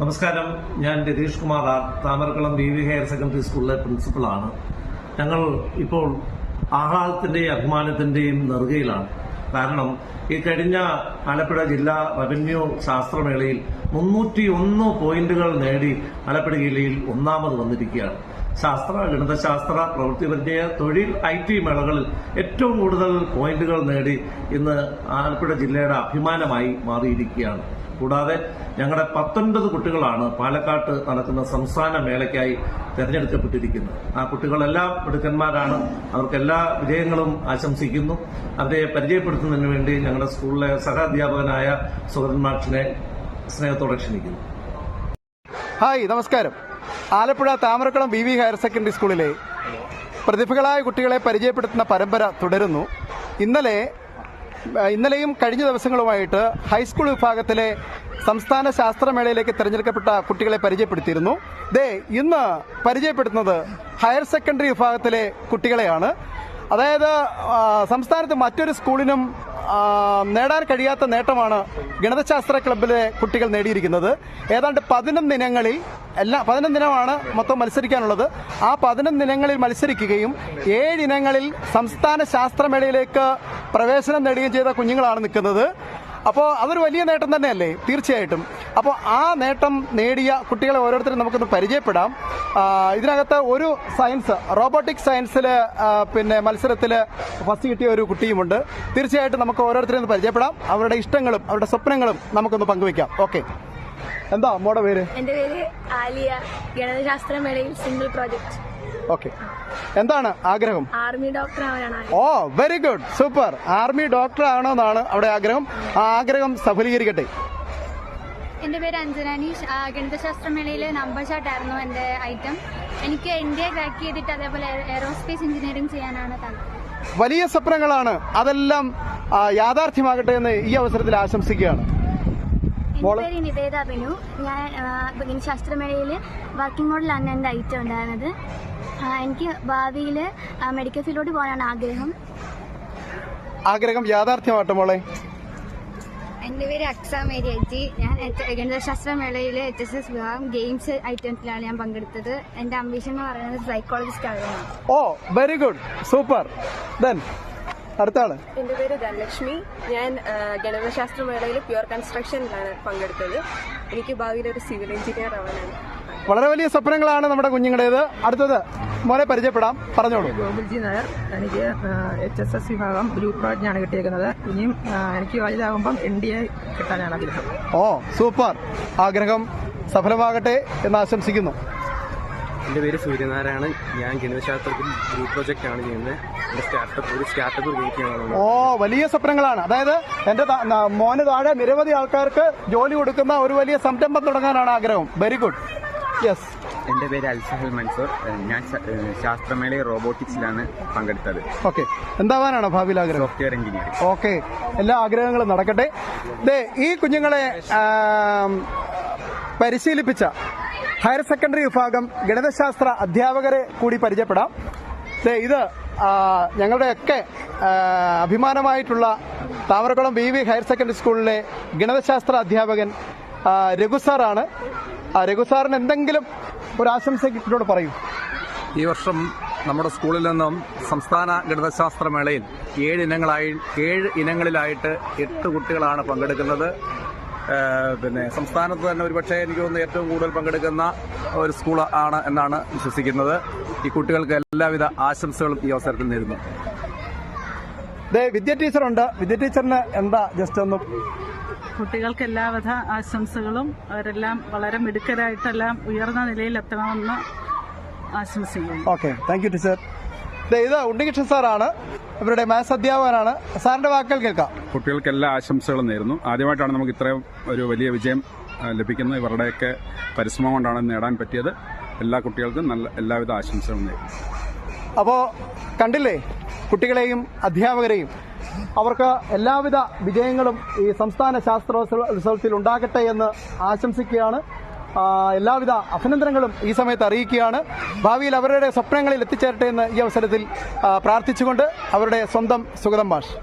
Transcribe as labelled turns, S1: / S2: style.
S1: നമസ്കാരം. ഞാൻ Ratheesh Kumar R Thamarakkulam B V higher secondary സ്കൂളിലെ പ്രിൻസിപ്പളാണ്. ഞങ്ങൾ ഇപ്പോൾ ആഹ്ലാദത്തിന്റെയും അഭിമാനത്തിന്റെയും നെറുകയിലാണ്. കാരണം ഈ കഴിഞ്ഞ ആലപ്പുഴ ജില്ലാ റവന്യൂ ശാസ്ത്രമേളയിൽ മുന്നൂറ്റി ഒന്ന് പോയിന്റുകൾ നേടി ആലപ്പുഴ ജില്ലയിൽ ഒന്നാമത് വന്നിരിക്കുകയാണ്. ശാസ്ത്ര ഗണിതശാസ്ത്ര പ്രവൃത്തി പരിചയ തൊഴിൽ ഐ ടി മേളകളിൽ ഏറ്റവും കൂടുതൽ പോയിന്റുകൾ നേടി ഇന്ന് ആലപ്പുഴ ജില്ലയുടെ അഭിമാനമായി മാറിയിരിക്കുകയാണ്. കൂടാതെ ഞങ്ങളുടെ പത്തൊൻപത് കുട്ടികളാണ് പാലക്കാട്ട് നടക്കുന്ന സംസ്ഥാന മേളയ്ക്കായി തെരഞ്ഞെടുക്കപ്പെട്ടിരിക്കുന്നത്. ആ കുട്ടികളെല്ലാം മിടുക്കന്മാരാണ്. അവർക്ക് എല്ലാ വിജയങ്ങളും ആശംസിക്കുന്നു. അവരെ പരിചയപ്പെടുത്തുന്നതിന് വേണ്ടി ഞങ്ങളുടെ സ്കൂളിലെ സഹാധ്യാപകനായ സുഗതൻ മാഷിനെ സ്നേഹത്തോടെ ക്ഷണിക്കുന്നു.
S2: ഹായ് നമസ്കാരം. Alappuzha Thamarakkulam V V higher secondary സ്കൂളിലെ പ്രതിഭകളായ കുട്ടികളെ പരിചയപ്പെടുത്തുന്ന പരമ്പര തുടരുന്നു. ഇന്നലെ ഇന്നലെയും കഴിഞ്ഞ ദിവസങ്ങളുമായിട്ട് ഹൈസ്കൂൾ വിഭാഗത്തിലെ സംസ്ഥാന ശാസ്ത്രമേളയിലേക്ക് തിരഞ്ഞെടുക്കപ്പെട്ട കുട്ടികളെ പരിചയപ്പെടുത്തിയിരുന്നു. ദേ ഇന്ന് പരിചയപ്പെടുത്തുന്നത് ഹയർ സെക്കൻഡറി വിഭാഗത്തിലെ കുട്ടികളെയാണ്. അതായത് സംസ്ഥാനത്ത് മറ്റൊരു സ്കൂളിനും നേടാൻ കഴിയാത്ത നേട്ടമാണ് ഗണിതശാസ്ത്ര ക്ലബ്ബിലെ കുട്ടികൾ നേടിയിരിക്കുന്നത്. ഏതാണ്ട് പതിനൊന്ന് ദിനങ്ങളിൽ എല്ലാ പതിനൊന്ന് ദിനമാണ് മൊത്തം മത്സരിക്കാനുള്ളത്. ആ പതിനൊന്ന് ദിനങ്ങളിൽ മത്സരിക്കുകയും ഏഴ് ഇനങ്ങളിൽ സംസ്ഥാന ശാസ്ത്രമേളയിലേക്ക് പ്രവേശനം നേടുകയും ചെയ്ത കുഞ്ഞുങ്ങളാണ് നിൽക്കുന്നത്. അപ്പോൾ അതൊരു വലിയ നേട്ടം തന്നെയല്ലേ? തീർച്ചയായിട്ടും. അപ്പോൾ ആ നേട്ടം നേടിയ കുട്ടികളെ ഓരോരുത്തരും നമുക്കൊന്ന് പരിചയപ്പെടാം. ഇതിനകത്ത് ഒരു സയൻസ് റോബോട്ടിക് സയൻസിൽ പിന്നെ മത്സരത്തിൽ ഫസ്റ്റ് കിട്ടിയ ഒരു കുട്ടിയുമുണ്ട്. തീർച്ചയായിട്ടും നമുക്ക് ഓരോരുത്തരെയും ഒന്ന് പരിചയപ്പെടാം. അവരുടെ ഇഷ്ടങ്ങളും അവരുടെ സ്വപ്നങ്ങളും നമുക്കൊന്ന് പങ്കുവെക്കാം ഓക്കെ. എന്താ അമ്മയുടെ പേര്?
S3: എന്റെ പേര് ആലിയ ഗണിതശാസ്ത്ര മേളയിൽ സിംഗിൾ പ്രോജക്ട്
S2: ഓക്കെ. എന്താണ് ആഗ്രഹം?
S3: ആർമി ഡോക്ടർ ആവാനാണ്
S2: ഓ very good super army doctor ആവണമെന്നാണ് അവിടെ ആഗ്രഹം. ആ ആഗ്രഹം സഫലീകരിക്കട്ടെ.
S4: എന്റെ പേര് അഞ്ജനാനീഷ് ഗണിതശാസ്ത്രമേളയിൽ നമ്പർ ചാർട്ടായിരുന്നു എന്റെ ഐറ്റം എനിക്ക് ഇന്ത്യ ക്രാക്ക് ചെയ്തിട്ട് അതേപോലെ എയറോസ്പേസ് എഞ്ചിനീയറിംഗ് ചെയ്യാനാണ് താല്പര്യം.
S2: വലിയ സ്വപ്നങ്ങളാണ്. അതെല്ലാം യാഥാർത്ഥ്യമാകട്ടെ എന്ന് ഈ അവസരത്തിൽ ആശംസിക്കുകയാണ്.
S4: എന്റെ
S2: മോൾ?
S4: പേര് നിവേദ ബിനു ഞാൻ ഗണിതശാസ്ത്രമേളയിൽ വർക്കിംഗ് മോഡലാണ് എന്റെ ഐറ്റം ഉണ്ടായിരുന്നത്. എനിക്ക് ഭാവിയിൽ മെഡിക്കൽ ഫീൽഡിലോട്ട് പോകാനാണ് ആഗ്രഹം.
S2: ആഗ്രഹം യാഥാർത്ഥ്യമാട്ടെ മോളെ.
S4: എന്റെ പേര് അക്സ മേരിയറ്റി ഞാൻ ഗണിതശാസ്ത്രമേളയിൽ എച്ച് എസ് എസ് വിഭാഗം ഗെയിംസ് ഐറ്റംസിലാണ് ഞാൻ പങ്കെടുത്തത്. എന്റെ അംബിഷൻ എന്ന് പറയുന്നത് സൈക്കോളജിസ്റ്റ് ആകുന്നതാണ്
S2: oh very good super then അടുത്ത ആൾ
S5: എന്റെ പേര് ധനലക്ഷ്മി. ഞാൻ ഗണിതശാസ്ത്ര മേളയിൽ പ്യുവർ കൺസ്ട്രക്ഷനിലാണ് പങ്കെടുത്തത്. എനിക്ക് ഭാവിയിൽ ഒരു സിവിൽ എഞ്ചിനീയർ ആവാനാണ്.
S2: വളരെ വലിയ സ്വപ്നങ്ങളാണ് നമ്മുടെ കുഞ്ഞുങ്ങളുടേത്. അടുത്തത്. മോനെ പരിചയപ്പെടാം. പറഞ്ഞോളൂ.
S6: ഗോകുൽജി നായർ. എനിക്ക് എച്ച് എസ് എസ് വിഭാഗം ഗ്രൂപ്പ് പ്രോജക്റ്റാണ് കിട്ടിയേക്കുന്നത്. ഇനിയും എനിക്ക് വലുതാകുമ്പം എൻ ഡി എ കിട്ടാനാണ് ആഗ്രഹം.
S2: ഓ സൂപ്പർ. ആഗ്രഹം സഫലമാകട്ടെ എന്ന് ആശംസിക്കുന്നു.
S7: എന്റെ പേര് സൂര്യനാരായണൻ. ഞാൻ ഗണിതശാസ്ത്രത്തിൽ ഗ്രൂപ്പ് പ്രോജക്റ്റ് ആണ് ചെയ്യുന്നത്. എന്റെ സ്റ്റാർട്ടപ്പ് ഒരു സ്റ്റാർട്ടപ്പ് ക്രിയേറ്റ് ചെയ്യാനാണ്
S2: ഓ വലിയ സ്വപ്നങ്ങളാണ്. അതായത് എന്റെ മോന് താഴെ നിരവധി ആൾക്കാർക്ക് ജോലി കൊടുക്കുന്ന ഒരു വലിയ സംരംഭം തുടങ്ങാനാണ് ആഗ്രഹം. വെരി ഗുഡ് യെസ്
S7: എന്റെ പേര് അൽസഹൽ മൻസൂർ. ഞാൻ ശാസ്ത്രമേള റോബോട്ടിക്സിലാണ് പങ്കെടുത്തത്.
S2: ഓക്കെ. എന്താവാനാണ് ഭാവിയിൽ ആഗ്രഹം?
S7: Software engineer
S2: okay. എല്ലാ ആഗ്രഹങ്ങളും നടക്കട്ടെ. ദേ ഈ കുഞ്ഞുങ്ങളെ പരിശീലിപ്പിച്ച ഹയർ സെക്കൻഡറി വിഭാഗം ഗണിതശാസ്ത്ര അധ്യാപകരെ കൂടി പരിചയപ്പെടാം. ദേ ഇത് ഞങ്ങളുടെയൊക്കെ അഭിമാനമായിട്ടുള്ള Thamarakkulam B V higher secondary സ്കൂളിലെ ഗണിതശാസ്ത്ര അധ്യാപകൻ രഘുസാറാണ് രഘു സാറാണ്. ആ, രഘു സാറിന് എന്തെങ്കിലും ഒരു ആശംസ കുട്ടിയോട് പറയൂ.
S8: ഈ വർഷം നമ്മുടെ സ്കൂളിൽ നിന്നും സംസ്ഥാന ഗണിതശാസ്ത്ര മേളയിൽ ഏഴ് ഇനങ്ങളായി ഏഴ് ഇനങ്ങളിലായിട്ട് എട്ട് കുട്ടികളാണ് പങ്കെടുക്കുന്നത്. പിന്നെ സംസ്ഥാനത്ത് തന്നെ ഒരുപക്ഷെ എനിക്ക് തോന്നുന്നു ഏറ്റവും കൂടുതൽ പങ്കെടുക്കുന്ന ഒരു സ്കൂൾ ആണ് എന്നാണ് വിശ്വസിക്കുന്നത്. ഈ കുട്ടികൾക്ക് എല്ലാവിധ ആശംസകളും ഈ അവസരത്തിൽ നേരുന്നു.
S2: വിദ്യ ടീച്ചറുണ്ട്. വിദ്യ ടീച്ചറിന് എന്താ ജസ്റ്റ് ഒന്ന്
S6: കുട്ടികൾക്ക് എല്ലാവിധ ആശംസകളും അവരെല്ലാം വളരെ മിടുക്കരായിട്ടെല്ലാം ഉയർന്ന നിലയിലെത്തണമെന്ന് ആശംസിക്കുന്നു.
S2: ഓക്കെ താങ്ക് യു ടീച്ചർ ദേ ഇത് ഉണ്ണികൃഷ്ണൻ സാറാണ്. ഇവരുടെ മാത്സ് അധ്യാപകനാണ്. സാറിന്റെ വാക്കുകൾ കേൾക്കാം.
S8: കുട്ടികൾക്ക് എല്ലാ ആശംസകളും നേരുന്നു. ആദ്യമായിട്ടാണ് നമുക്ക് ഇത്രയും ഒരു വലിയ വിജയം ലഭിക്കുന്നത്. ഇവരുടെയൊക്കെ പരിശ്രമം കൊണ്ടാണ് നേടാൻ പറ്റിയത്. എല്ലാ കുട്ടികൾക്കും നല്ല എല്ലാവിധ ആശംസകളും നേരുന്നു.
S2: അപ്പോൾ കണ്ടില്ലേ? കുട്ടികളെയും അധ്യാപകരെയും അവർക്ക് എല്ലാവിധ വിജയങ്ങളും ഈ സംസ്ഥാന ശാസ്ത്രോത്സവത്തിൽ ഉണ്ടാകട്ടെ എന്ന് ആശംസിക്കുകയാണ്. എല്ലാവിധ അഭിനന്ദനങ്ങളും ഈ സമയത്ത് അറിയിക്കുകയാണ്. ഭാവിയിൽ അവരുടെ സ്വപ്നങ്ങളിൽ എത്തിച്ചേരട്ടെ എന്ന് ഈ അവസരത്തിൽ പ്രാർത്ഥിച്ചുകൊണ്ട് അവരുടെ സ്വന്തം സുഗതം മാഷ്.